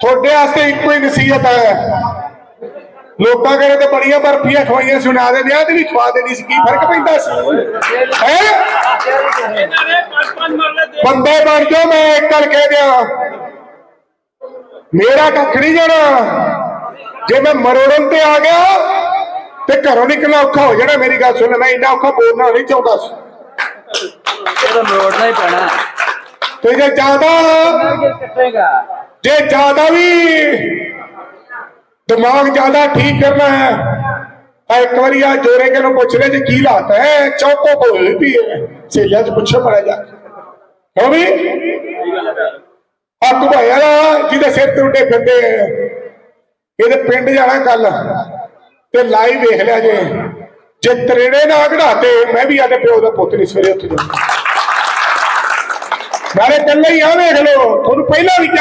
ਤੁਹਾਡੇ ਵਾਸਤੇ ਇੱਕੋ ਹੀ ਨਸੀਹਤ ਹੈ। ਲੋਕਾਂ ਕਰੇ ਤੇ ਬੜੀਆਂ ਬਰਫੀਆਂ ਖਵਾਈਆਂ ਸੁਣਾ ਦੇ ਵਿਆਹ ਤੇ ਵੀ ਖਵਾ ਦੇਣੀ ਸੀ ਕੀ ਫ਼ਰਕ ਪੈਂਦਾ ਸੀ? ਹੈ? ਬੰਦੇ ਬਣ ਜਾਓ ਮੈਂ ਇੱਕ ਗੱਲ ਕਹਿ ਦਿਆਂ। ਮੇਰਾ ਕੱਖ ਨਹੀਂ ਜਾਣਾ। ਜੇ ਮੈਂ ਮਰੋੜਨ ਤੇ ਆ ਗਿਆ ਤੇ ਘਰੋਂ ਨਿਕਲਣਾ ਔਖਾ ਹੋ ਜਾਣਾ ਮੇਰੀ ਗੱਲ ਸੁਣ ਮੈਂ ਇੰਨਾ ਔਖਾ ਬੋਲਣਾ ਨਹੀਂ ਚਾਹੁੰਦਾ ਸੀ। ਇਹ ਤਾਂ ਮਰੋੜਨਾ ਹੀ ਪੈਣਾ। ਤੇ ਜੇ ਜ਼ਿਆਦਾ ਕੱਟੇਗਾ ਜੇ ਜ਼ਿਆਦਾ ਵੀ ਦਿਮਾਗ ਜ਼ਿਆਦਾ ਠੀਕ ਕਰਨਾ ਹੈ, ਤਾਂ ਇੱਕ ਵਾਰੀ ਆ ਜੋਰੇ ਕੇ ਨੂੰ ਪੁੱਛ ਲੈ ਜੇ ਕੀ ਹਾਲਾਤ ਹੈ, ਚੌਕੋ ਬੋਲ ਵੀ ਹੈ। ਸੇਲਿਆਂ ਚ ਪੁੱਛੋ ਮੜਾ ਜਾ ਹੋ ਵੀ? ਆ ਘੁਬਾਇਆ ਜਿਹਦੇ ਸਿਰ ਤੇ ਉੱਡੇ ਫਿਰਦੇ ਇਹਦੇ ਪਿੰਡ ਜਾਣਾ ਕੱਲ, ਤੇ ਲਾਈਵ ਵੇਖ ਲਿਆ ਜੇ। ਜੇ ਤਰੇੜੇ ਨਾ ਘੜਾਤੇ ਮੈਂ ਵੀ ਆਦੇ ਪਿਓ ਦਾ ਪੁੱਤ ਨਹੀਂ ਸਵੇਰੇ ਉੱਥੇ ਜਾਣਾ ਮਾਰੇ ਪਹਿਲਾਂ ਹੀ ਆ, ਵੇਖ ਲਓ। ਤੁਹਾਨੂੰ ਪਹਿਲਾਂ ਵੀ ਕਿਹਾ